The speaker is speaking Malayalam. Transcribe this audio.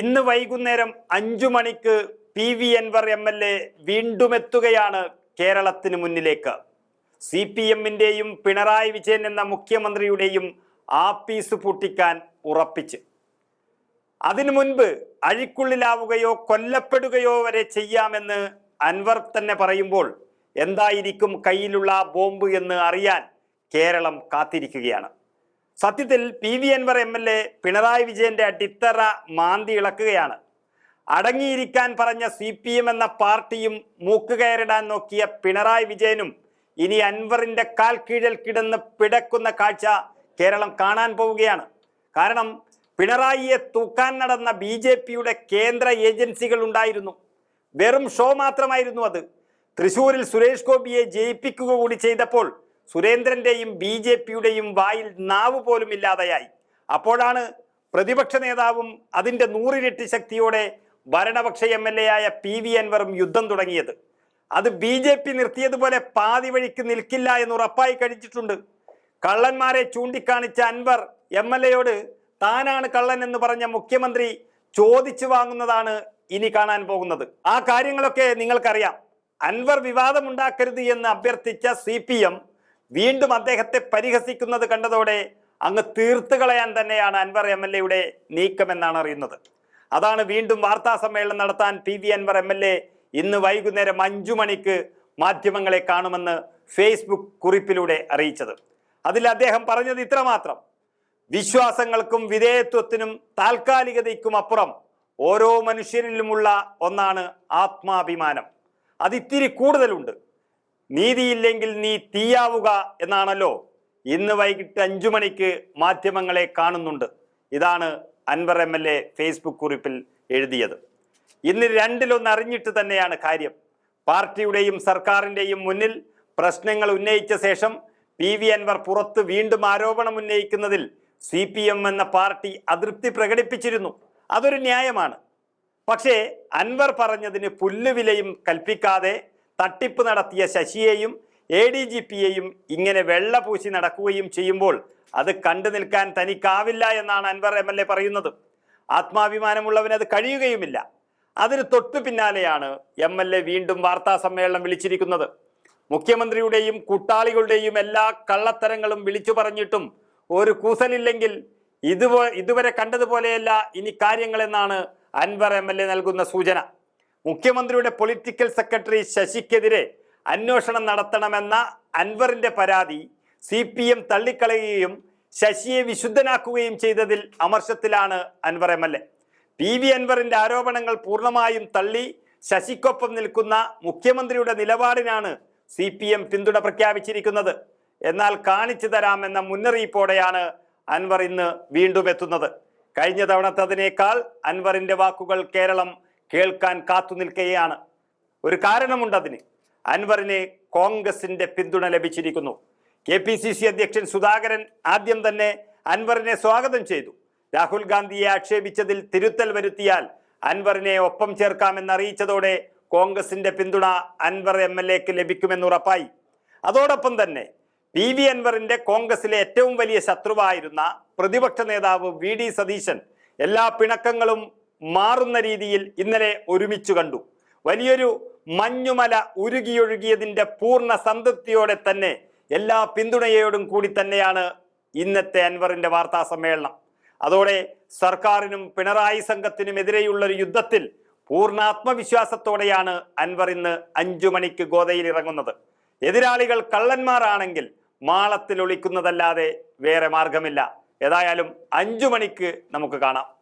ഇന്ന് വൈകുന്നേരം അഞ്ചു മണിക്ക് P V Anvar M L A വീണ്ടും എത്തുകയാണ് കേരളത്തിന് മുന്നിലേക്ക്. സി പി എമ്മിന്റെയും പിണറായി വിജയൻ എന്ന മുഖ്യമന്ത്രിയുടെയും ആപ്പീസ് പൂട്ടിക്കാൻ ഉറപ്പിച്ച്. അതിനു മുൻപ് അഴിക്കുള്ളിലാവുകയോ കൊല്ലപ്പെടുകയോ വരെ ചെയ്യാമെന്ന് അൻവർ തന്നെ പറയുമ്പോൾ എന്തായിരിക്കും കയ്യിലുള്ള ബോംബ് എന്ന് അറിയാൻ കേരളം കാത്തിരിക്കുകയാണ്. സത്യത്തിൽ P V Anvar M L A Pinarayi വിജയന്റെ അടിത്തറ മാന്തി ഇളക്കുകയാണ്. അടങ്ങിയിരിക്കാൻ പറഞ്ഞ സി പി എം എന്ന പാർട്ടിയും മൂക്കുകയറിടാൻ നോക്കിയ പിണറായി വിജയനും ഇനി അൻവറിന്റെ കാൽ കീഴിൽ കിടന്ന് പിടക്കുന്ന കാഴ്ച കേരളം കാണാൻ പോവുകയാണ്. കാരണം പിണറായിയെ തൂക്കാൻ നടന്ന ബി ജെ പിയുടെ കേന്ദ്ര ഏജൻസികൾ ഉണ്ടായിരുന്നു. വെറും ഷോ മാത്രമായിരുന്നു അത്. തൃശൂരിൽ സുരേഷ് ഗോപിയെ ജയിപ്പിക്കുക കൂടി ചെയ്തപ്പോൾ സുരേന്ദ്രന്റെയും ബി ജെ പിയുടെയും വായിൽ നാവ് പോലും ഇല്ലാതെയായി. അപ്പോഴാണ് പ്രതിപക്ഷ നേതാവും അതിന്റെ നൂറിരട്ടി ശക്തിയോടെ ഭരണപക്ഷ എം എൽ എ ആയ പി വി അൻവറും യുദ്ധം തുടങ്ങിയത്. അത് ബി ജെ പി നിർത്തിയതുപോലെ പാതി വഴിക്ക് നിൽക്കില്ല എന്ന് ഉറപ്പായി കഴിച്ചിട്ടുണ്ട്. കള്ളന്മാരെ ചൂണ്ടിക്കാണിച്ച അൻവർ എം എൽ എയോട് താനാണ് കള്ളൻ എന്ന് പറഞ്ഞ മുഖ്യമന്ത്രി ചോദിച്ചു വാങ്ങുന്നതാണ് ഇനി കാണാൻ പോകുന്നത്. ആ കാര്യങ്ങളൊക്കെ നിങ്ങൾക്കറിയാം. അൻവർ വിവാദമുണ്ടാക്കരുത് എന്ന് അഭ്യർത്ഥിച്ച സി വീണ്ടും അദ്ദേഹത്തെ പരിഹസിക്കുന്നത് കണ്ടതോടെ അങ്ങ് തീർത്തു കളയാൻ തന്നെയാണ് അൻവർ എം എൽ എയുടെ നീക്കമെന്നാണ് അറിയുന്നത്. അതാണ് വീണ്ടും വാർത്താ സമ്മേളനം നടത്താൻ P V Anvar M L A ഇന്ന് വൈകുന്നേരം അഞ്ചു മണിക്ക് മാധ്യമങ്ങളെ കാണുമെന്ന് ഫേസ്ബുക്ക് കുറിപ്പിലൂടെ അറിയിച്ചത്. അതിൽ അദ്ദേഹം പറഞ്ഞത് ഇത്രമാത്രം. വിശ്വാസങ്ങൾക്കും വിധേയത്വത്തിനും താൽക്കാലികതയ്ക്കും അപ്പുറം ഓരോ മനുഷ്യരിലുമുള്ള ഒന്നാണ് ആത്മാഭിമാനം. അതിത്തിരി കൂടുതലുണ്ട്. നീതിയില്ലെങ്കിൽ നീ തീയാവുക എന്നാണല്ലോ ഇന്ന് വൈകിട്ട് അഞ്ചു മണിക്ക് മാധ്യമങ്ങളെ കാണുന്നുണ്ട്. ഇതാണ് Anvar M L A Facebook കുറിപ്പിൽ എഴുതിയത്. ഇന്ന് രണ്ടിലൊന്ന് അറിഞ്ഞിട്ട് തന്നെയാണ് കാര്യം. പാർട്ടിയുടെയും സർക്കാരിന്റെയും മുന്നിൽ പ്രശ്നങ്ങൾ ഉന്നയിച്ച ശേഷം പി വി അൻവർ പുറത്ത് വീണ്ടും ആരോപണം ഉന്നയിക്കുന്നതിൽ സി പി എം എന്ന പാർട്ടി അതൃപ്തി പ്രകടിപ്പിച്ചിരുന്നു. അതൊരു ന്യായമാണ്. പക്ഷേ അൻവർ പറഞ്ഞതിന് പുല്ലുവിലയും കൽപ്പിക്കാതെ തട്ടിപ്പ് നടത്തിയ ശശിയെയും എ ഡി ജി പിയെയും ഇങ്ങനെ വെള്ള പൂശി നടക്കുകയും ചെയ്യുമ്പോൾ അത് കണ്ടു നിൽക്കാൻ തനിക്കാവില്ല എന്നാണ് അൻവർ എം എൽ എ പറയുന്നത്. ആത്മാഭിമാനമുള്ളവന് അത് കഴിയുകയുമില്ല. അതിന് തൊട്ടു പിന്നാലെയാണ് എം എൽ എ വീണ്ടും വാർത്താ സമ്മേളനം വിളിച്ചിരിക്കുന്നത്. മുഖ്യമന്ത്രിയുടെയും കൂട്ടാളികളുടെയും എല്ലാ കള്ളത്തരങ്ങളും വിളിച്ചു പറഞ്ഞിട്ടും ഒരു കൂസലില്ലെങ്കിൽ ഇതുവരെ കണ്ടതുപോലെയല്ല ഇനി കാര്യങ്ങളെന്നാണ് അൻവർ എം എൽ എ നൽകുന്ന സൂചന. മുഖ്യമന്ത്രിയുടെ പൊളിറ്റിക്കൽ സെക്രട്ടറി ശശിക്കെതിരെ അന്വേഷണം നടത്തണമെന്ന അൻവറിന്റെ പരാതി സി പി എം തള്ളിക്കളയുകയും ശശിയെ വിശുദ്ധനാക്കുകയും ചെയ്തതിൽ അമർഷത്തിലാണ് Anvar M L A. P V അൻവറിന്റെ ആരോപണങ്ങൾ പൂർണമായും തള്ളി ശശിക്കൊപ്പം നിൽക്കുന്ന മുഖ്യമന്ത്രിയുടെ നിലപാടിനാണ് സി പി എം പിന്തുണ പ്രഖ്യാപിച്ചിരിക്കുന്നത്. എന്നാൽ കാണിച്ചു തരാമെന്ന മുന്നറിയിപ്പോടെയാണ് അൻവർ ഇന്ന് വീണ്ടും എത്തുന്നത്. കഴിഞ്ഞ തവണത്തതിനേക്കാൾ അൻവറിന്റെ വാക്കുകൾ കേരളം കേൾക്കാൻ കാത്തു നിൽക്കുകയാണ്. ഒരു കാരണമുണ്ട് കാരണമുണ്ടതിന്. അൻവറിന് കോൺഗ്രസിന്റെ പിന്തുണ ലഭിച്ചിരിക്കുന്നു. കെ പി സി സി അധ്യക്ഷൻ സുധാകരൻ ആദ്യം തന്നെ അൻവറിനെ സ്വാഗതം ചെയ്തു. രാഹുൽ ഗാന്ധിയെ ആക്ഷേപിച്ചതിൽ തിരുത്തൽ വരുത്തിയാൽ അൻവറിനെ ഒപ്പം ചേർക്കാമെന്ന് അറിയിച്ചതോടെ കോൺഗ്രസിന്റെ പിന്തുണ അൻവർ എം എൽ എക്ക് ലഭിക്കുമെന്ന് ഉറപ്പായി. അതോടൊപ്പം തന്നെ പി വി അൻവറിന്റെ കോൺഗ്രസിലെ ഏറ്റവും വലിയ ശത്രുവായിരുന്ന പ്രതിപക്ഷ നേതാവ് വി ഡി സതീശൻ എല്ലാ പിണക്കങ്ങളും മാറുന്ന രീതിയിൽ ഇന്നലെ ഒരുമിച്ചു കണ്ടു. വലിയൊരു മഞ്ഞുമല ഉരുകിയൊഴുകിയതിന്റെ പൂർണ സംതൃപ്തിയോടെ തന്നെ എല്ലാ പിന്തുണയോടും കൂടി തന്നെയാണ് ഇന്നത്തെ അൻവറിന്റെ വാർത്താ സമ്മേളനം. അതോടെ സർക്കാരിനും പിണറായി സംഘത്തിനുമെതിരെയുള്ള ഒരു യുദ്ധത്തിൽ പൂർണ ആത്മവിശ്വാസത്തോടെയാണ് അൻവർ ഇന്ന് അഞ്ചു മണിക്ക് ഗോതയിൽ ഇറങ്ങുന്നത് എതിരാളികൾ കള്ളന്മാരാണെങ്കിൽ മാളത്തിൽ ഒളിക്കുന്നതല്ലാതെ വേറെ മാർഗമില്ല. ഏതായാലും അഞ്ചു മണിക്ക് നമുക്ക് കാണാം.